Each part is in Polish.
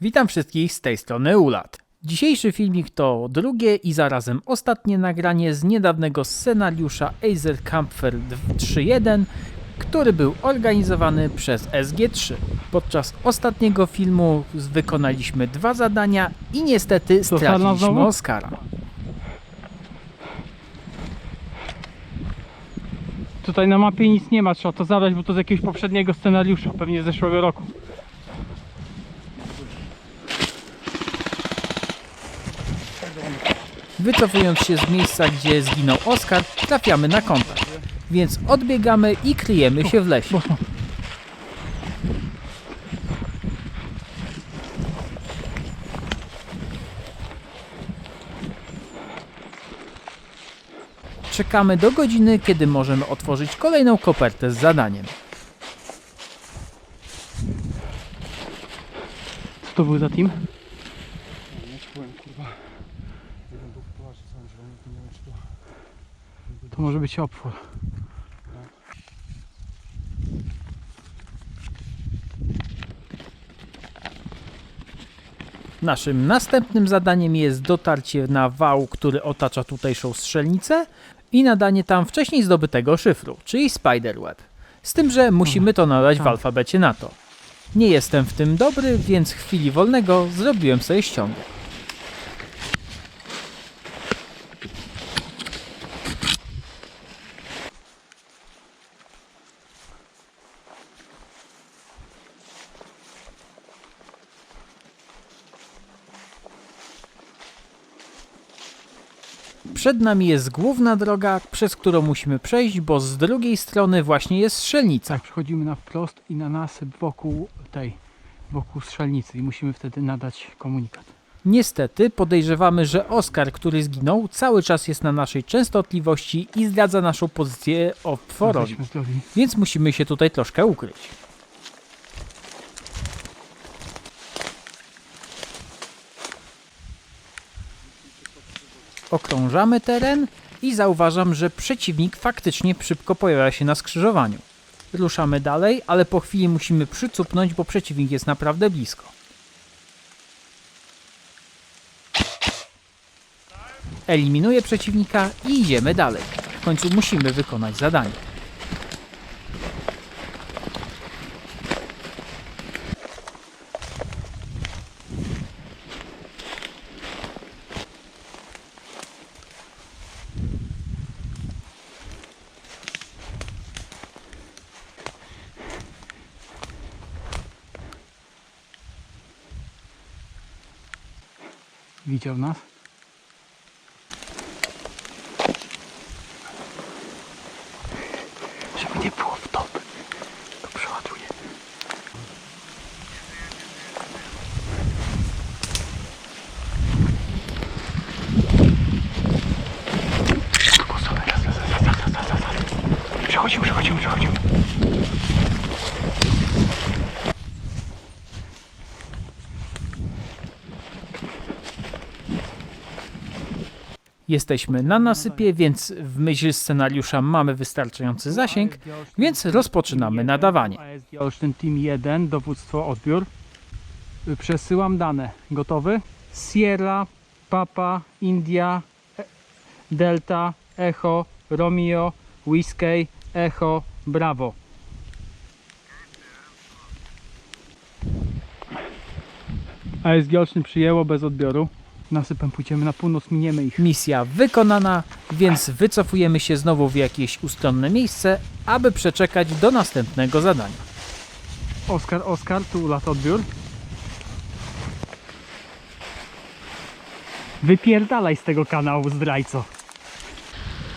Witam wszystkich z tej strony Ulat. Dzisiejszy filmik to drugie i zarazem ostatnie nagranie z niedawnego scenariusza Azer Kampfer 3.1, który był organizowany przez SG3. Podczas ostatniego filmu wykonaliśmy dwa zadania i niestety straciliśmy? Oscara. Tutaj na mapie nic nie ma, trzeba to zabrać, bo to z jakiegoś poprzedniego scenariusza, pewnie z zeszłego roku. Wycofując się z miejsca, gdzie zginął Oskar, trafiamy na kontakt. Więc odbiegamy i kryjemy się w lesie. Czekamy do godziny, kiedy możemy otworzyć kolejną kopertę z zadaniem. To był za team? Ja ci powiem, kurwa. Jeden był w połaży cały zielony, to nie wiem czy to... Może być opór. Naszym następnym zadaniem jest dotarcie na wał, który otacza tutejszą strzelnicę i nadanie tam wcześniej zdobytego szyfru, czyli Spiderweb. Z tym, że musimy to nadać w tak. alfabecie NATO. Nie jestem w tym dobry, więc w chwili wolnego zrobiłem sobie ściągę. Przed nami jest główna droga, przez którą musimy przejść, bo z drugiej strony właśnie jest strzelnica. Tak, przechodzimy na wprost i na nasyp wokół tej, wokół strzelnicy i musimy wtedy nadać komunikat. Niestety podejrzewamy, że Oskar, który zginął, cały czas jest na naszej częstotliwości i zdradza naszą pozycję zdrowi. więc musimy się tutaj troszkę ukryć. Okrążamy teren i zauważam, że przeciwnik faktycznie szybko pojawia się na skrzyżowaniu. Ruszamy dalej, ale po chwili musimy przycupnąć, bo przeciwnik jest naprawdę blisko. Eliminuję przeciwnika i idziemy dalej. W końcu musimy wykonać zadanie. Widział nas? Żeby Jesteśmy na nasypie, więc w myśl scenariusza mamy wystarczający zasięg, więc rozpoczynamy nadawanie. Olsztyn Team 1, dowództwo odbiór. Przesyłam dane. Gotowy? Sierra, Papa, India, E- Delta, Echo, Romeo, Whiskey, Echo, Bravo. ASG Olsztyn przyjęło bez odbioru. Nasypem pójdziemy na północ, miniemy ich. Misja wykonana, więc wycofujemy się znowu w jakieś ustronne miejsce, aby przeczekać do następnego zadania. Oskar, Oskar, tu lat odbiór. Wypierdalaj z tego kanału, zdrajco.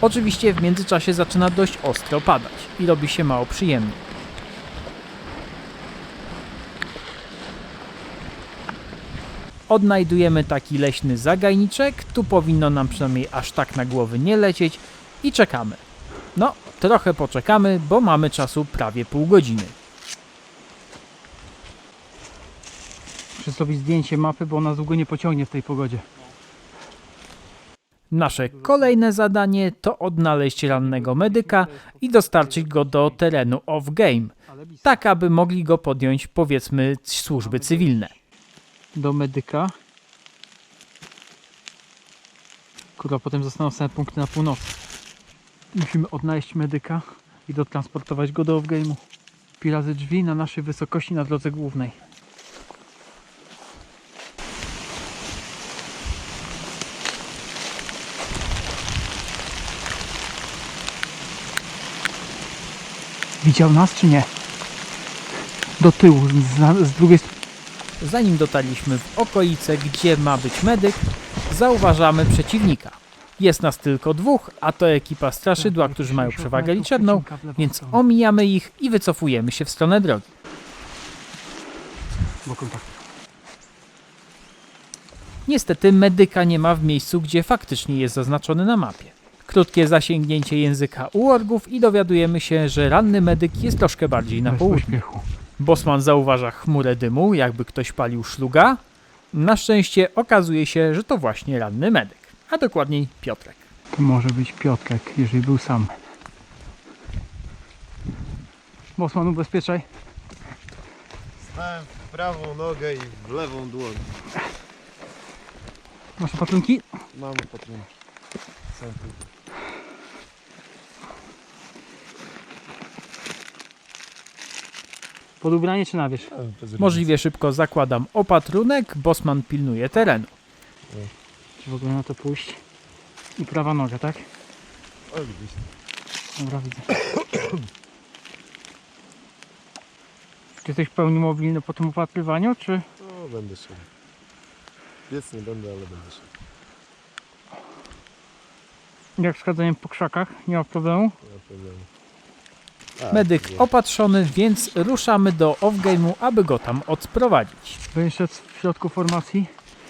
Oczywiście w międzyczasie zaczyna dość ostro padać i robi się mało przyjemnie. Odnajdujemy taki leśny zagajniczek, tu powinno nam przynajmniej aż tak na głowy nie lecieć i czekamy. No, trochę poczekamy, bo mamy czasu prawie pół godziny. Muszę zrobić zdjęcie mapy, bo ona długo nie pociągnie w tej pogodzie. Nasze kolejne zadanie to odnaleźć rannego medyka i dostarczyć go do terenu off-game, tak aby mogli go podjąć powiedzmy służby cywilne. Do medyka. Kurwa, potem zostaną same punkty na północy. Musimy odnaleźć medyka i dotransportować go do off-game'u. Pi razy drzwi na naszej wysokości na drodze głównej. Widział nas czy nie? Do tyłu, z, z drugiej strony. Zanim dotarliśmy w okolice, gdzie ma być medyk, zauważamy przeciwnika. Jest nas tylko dwóch, a to ekipa straszydła, którzy mają przewagę liczebną, więc omijamy ich i wycofujemy się w stronę drogi. Niestety medyka nie ma w miejscu, gdzie faktycznie jest zaznaczony na mapie. Krótkie zasięgnięcie języka u orgów i dowiadujemy się, że ranny medyk jest troszkę bardziej na pośpiechu. Bosman zauważa chmurę dymu, jakby ktoś palił szluga. Na szczęście okazuje się, że to właśnie ranny medyk, a dokładniej Piotrek. To może być Piotrek, jeżeli był sam. Bosman, ubezpieczaj. Stałem w prawą nogę i w lewą dłoń. Masz opatrunki? Mam opatrzenie. Są tu. Pod ubranie czy na wierzch? Możliwie szybko zakładam opatrunek, Bosman pilnuje terenu. Czy w ogóle na to pójść? I prawa noga, tak? Dobra, widzę. Czy jesteś w pełni mobilny po tym opatrywaniu, czy... O, będę szedł. Piec nie będę, ale będę szedł. Jak z po krzakach? Nie ma problemu? Nie ma problemu. A, Medyk opatrzony, więc ruszamy do off-game'u, aby go tam odprowadzić. Będziesz szedł w środku formacji.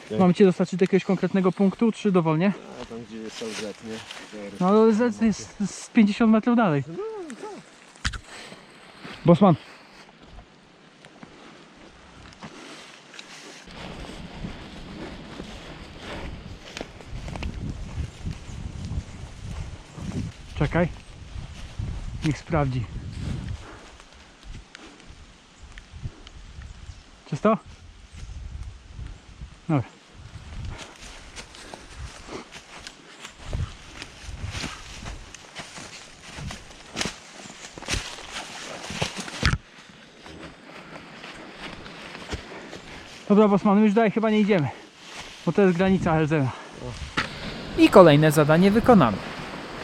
Tak. Mamy Cię dostarczyć do jakiegoś konkretnego punktu, czy dowolnie? A tam gdzie jest LZ, nie? No ale z, jest z 50 metrów dalej. Bosman. Czekaj. Niech sprawdzi. Czysto? Dobra. Dobra, Bosman, już dalej chyba nie idziemy. Bo to jest granica LZ. I kolejne zadanie wykonane.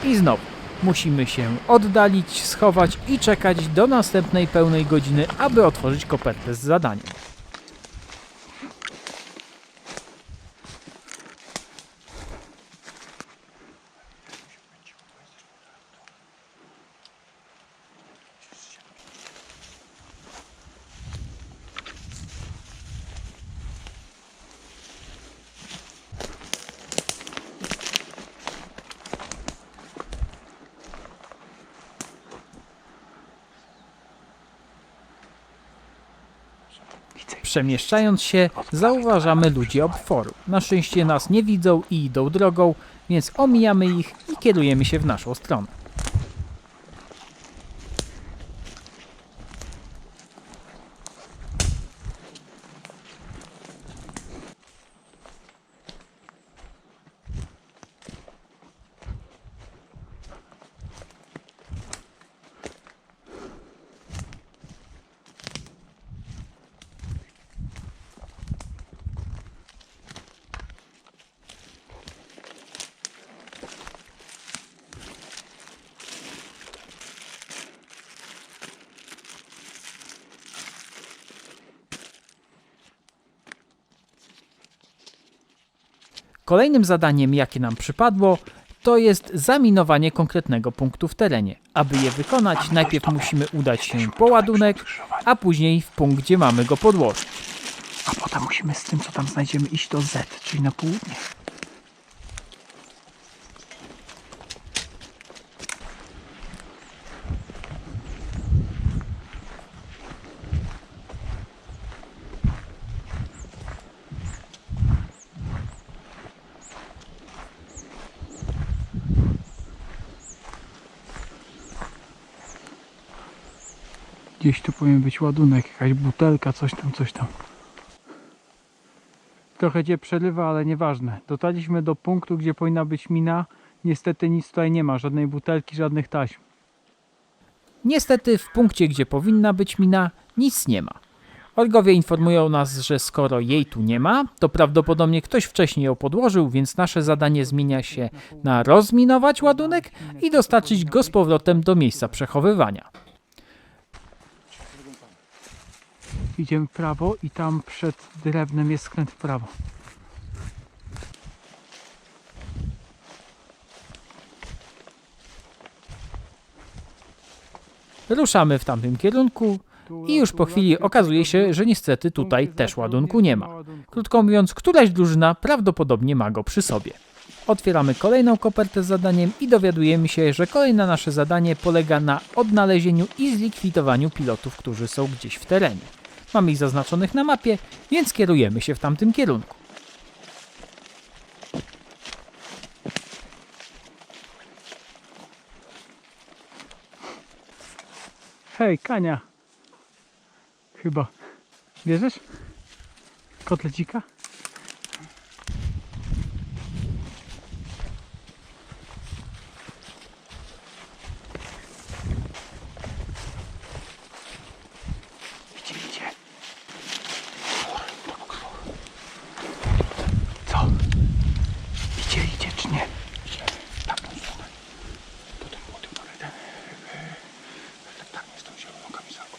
I znowu musimy się oddalić, schować i czekać do następnej pełnej godziny, aby otworzyć kopertę z zadaniem. Przemieszczając się, zauważamy ludzi obforu. Na szczęście nas nie widzą i idą drogą, więc omijamy ich i kierujemy się w naszą stronę. Kolejnym zadaniem, jakie nam przypadło, to jest zaminowanie konkretnego punktu w terenie. Aby je wykonać, najpierw musimy udać się po ładunek, a później w punkt, gdzie mamy go podłożyć. A potem musimy z tym, co tam znajdziemy, iść do Z, czyli na południe. Gdzieś tu powinien być ładunek, jakaś butelka, coś tam, coś tam. Trochę cię przerywa, ale nieważne. Dotarliśmy do punktu, gdzie powinna być mina. Niestety nic tutaj nie ma, żadnej butelki, żadnych taśm. Niestety w punkcie, gdzie powinna być mina, nic nie ma. Orgowie informują nas, że skoro jej tu nie ma, to prawdopodobnie ktoś wcześniej ją podłożył, więc nasze zadanie zmienia się na rozminować ładunek i dostarczyć go z powrotem do miejsca przechowywania. Idziemy w prawo i tam przed drewnem jest skręt w prawo. Ruszamy w tamtym kierunku i już po chwili okazuje się, że niestety tutaj też ładunku nie ma. Krótko mówiąc, któraś drużyna prawdopodobnie ma go przy sobie. Otwieramy kolejną kopertę z zadaniem i dowiadujemy się, że kolejne nasze zadanie polega na odnalezieniu i zlikwidowaniu pilotów, którzy są gdzieś w terenie. Mamy ich zaznaczonych na mapie, więc kierujemy się w tamtym kierunku. Hej, Kania! Chyba. Bierzesz? Kotlecika? Idzie, idzie. Co? Idzie, idzie czy nie? Idzie. Tak, tą stronę. To ten młody jeden. Tak, nie z tą zieloną kamizelką.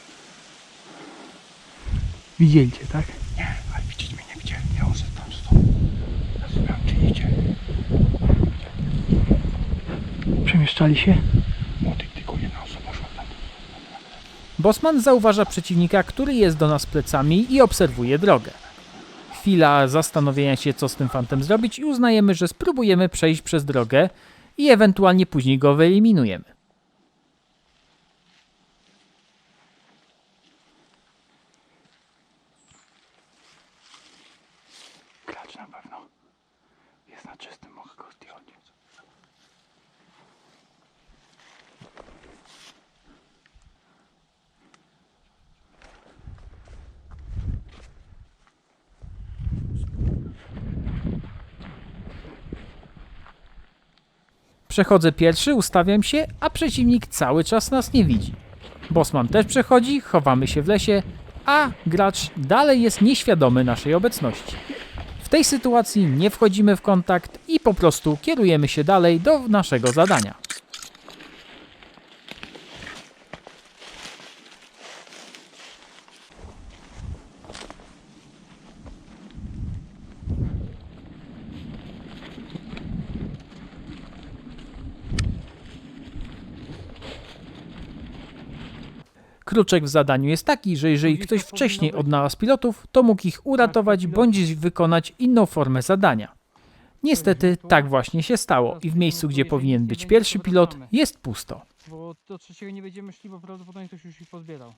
Cię, tak? Nie, ale widzieć mnie nie widzieli. Ja on se tam. Ja słucham, czy idzie. Przemieszczali się? Młody, tylko jedna osoba szła tam. Bosman zauważa przeciwnika, który jest do nas plecami i obserwuje drogę. Chwila zastanowienia się, co z tym fantem zrobić, i uznajemy, że spróbujemy przejść przez drogę i ewentualnie później go wyeliminujemy. Klacz na pewno. Jest na czystym, mogę go zdjąć. Przechodzę pierwszy, ustawiam się, a przeciwnik cały czas nas nie widzi. Bosman też przechodzi, chowamy się w lesie, a gracz dalej jest nieświadomy naszej obecności. W tej sytuacji nie wchodzimy w kontakt i po prostu kierujemy się dalej do naszego zadania. Kruczek w zadaniu jest taki, że jeżeli ktoś wcześniej odnalazł pilotów, to mógł ich uratować bądź wykonać inną formę zadania. Niestety tak właśnie się stało i w miejscu, gdzie powinien być pierwszy pilot, jest pusto. Bo do trzeciego nie będziemy szli, bo prawdopodobnie ktoś już ich pozbierał.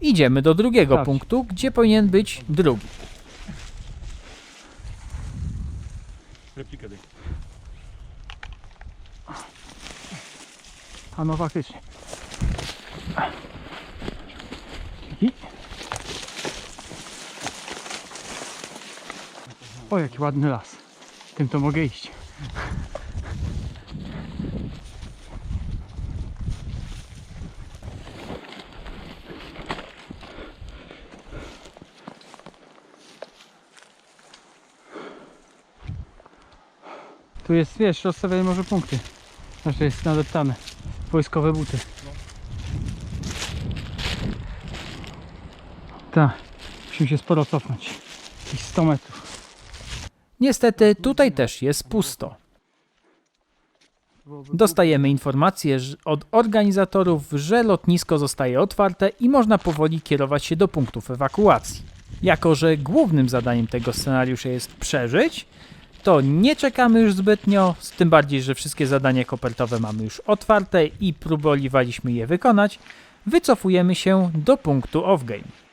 Idziemy do drugiego punktu, gdzie powinien być drugi. Replikę daj. A no faktycznie. Dzięki. O, jaki ładny las. Tym to mogę iść. Tu jest, wiesz, rozstawiaj może punkty. Znaczy jest nadeptane. Wojskowe buty. Tak. Musimy się sporo cofnąć. Jakieś 100 metrów. Niestety tutaj też jest pusto. Dostajemy informację od organizatorów, że lotnisko zostaje otwarte i można powoli kierować się do punktów ewakuacji. Jako, że głównym zadaniem tego scenariusza jest przeżyć, to nie czekamy już zbytnio, z tym bardziej, że wszystkie zadania kopertowe mamy już otwarte i próbowaliśmy je wykonać, wycofujemy się do punktu off-game.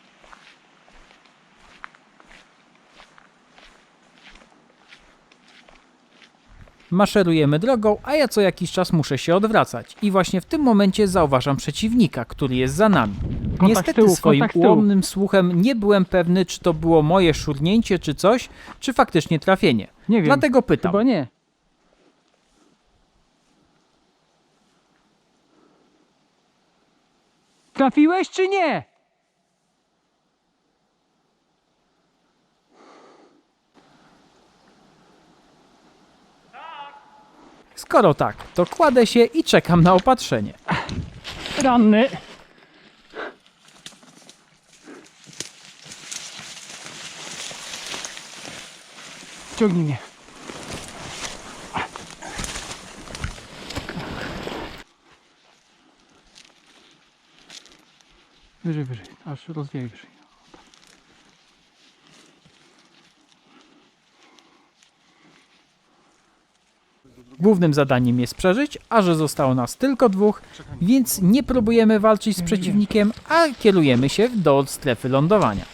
Maszerujemy drogą, a ja co jakiś czas muszę się odwracać. I właśnie w tym momencie zauważam przeciwnika, który jest za nami. Kontakt Niestety tyłu, swoim ułomnym słuchem nie byłem pewny, czy to było moje szurnięcie, czy coś, czy faktycznie trafienie. Nie wiem. Dlatego pytam. Chyba nie. Trafiłeś czy nie? Skoro tak, to kładę się i czekam na opatrzenie. Ranny. Ciągnij mnie. Wyżej, wyżej, aż rozwijaj wyżej. Głównym zadaniem jest przeżyć, a że zostało nas tylko dwóch, więc nie próbujemy walczyć z przeciwnikiem, a kierujemy się do strefy lądowania.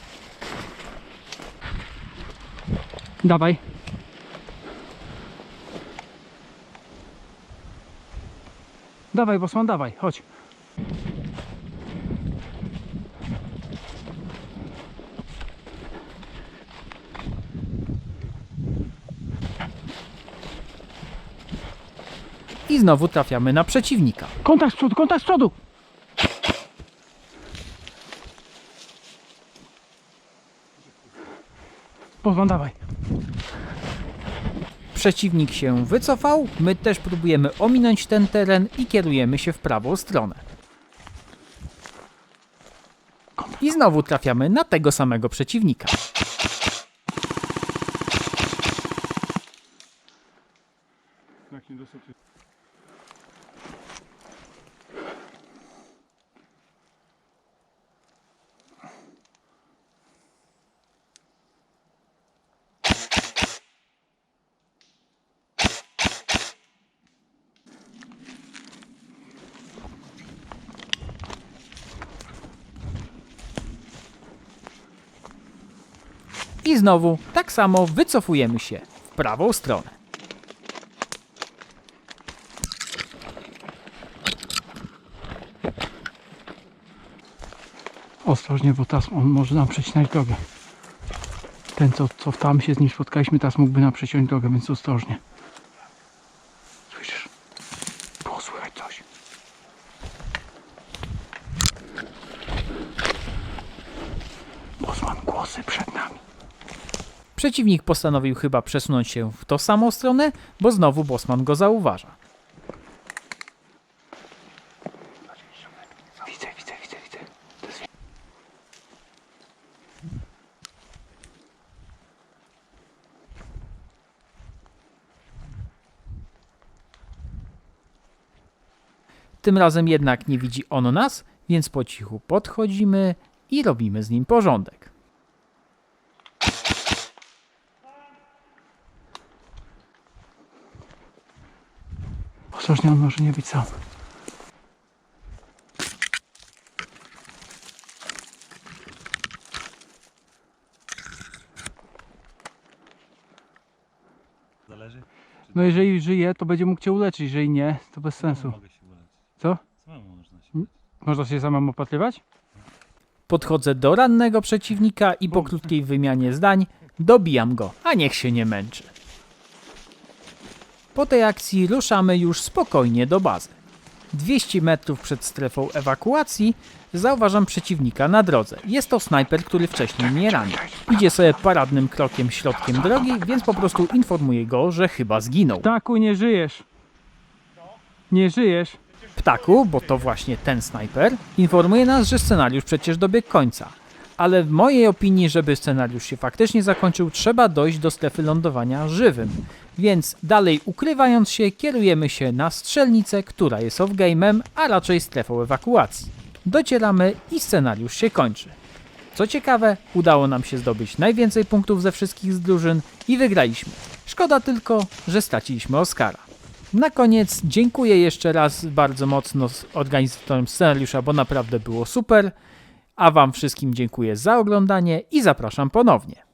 Dawaj. Dawaj, Bosman, dawaj, chodź. I znowu trafiamy na przeciwnika. Kontakt z przodu, kontakt z przodu! Bosman, dawaj. Przeciwnik się wycofał, my też próbujemy ominąć ten teren i kierujemy się w prawą stronę. I znowu trafiamy na tego samego przeciwnika. Znowu tak samo wycofujemy się w prawą stronę. Ostrożnie, bo teraz on może nam przecinać drogę. Ten, co, co tam się z nim spotkaliśmy, teraz mógłby nam przeciąć drogę, więc ostrożnie. Słyszysz? Było słychać coś. Bosman, głosy przed nami. Przeciwnik postanowił chyba przesunąć się w tą samą stronę, bo znowu Bosman go zauważa. Widzę, widzę, widzę, widzę. To jest... Tym razem jednak nie widzi on nas, więc po cichu podchodzimy i robimy z nim porządek. Ostrożnie, on może nie być sam. Zależy. No jeżeli żyje, to będzie mógł cię uleczyć, jeżeli nie, to bez sensu. Mogę się uleczyć. Co? Samemu można się uleczyć. Można się samemu opatrywać? Podchodzę do rannego przeciwnika i po krótkiej wymianie zdań dobijam go, a niech się nie męczy. Po tej akcji ruszamy już spokojnie do bazy. 200 metrów przed strefą ewakuacji zauważam przeciwnika na drodze. Jest to snajper, który wcześniej mnie ranił. Idzie sobie paradnym krokiem środkiem drogi, więc po prostu informuję go, że chyba zginął. Taku, nie żyjesz. Nie żyjesz. Ptaku, bo to właśnie ten snajper, informuje nas, że scenariusz przecież dobiegł końca. Ale w mojej opinii, żeby scenariusz się faktycznie zakończył, trzeba dojść do strefy lądowania żywym. Więc dalej ukrywając się, kierujemy się na strzelnicę, która jest off-game'em, a raczej strefą ewakuacji. Docieramy i scenariusz się kończy. Co ciekawe, udało nam się zdobyć najwięcej punktów ze wszystkich z drużyn i wygraliśmy. Szkoda tylko, że straciliśmy Oscara. Na koniec dziękuję jeszcze raz bardzo mocno organizatorom scenariusza, bo naprawdę było super. A Wam wszystkim dziękuję za oglądanie i zapraszam ponownie.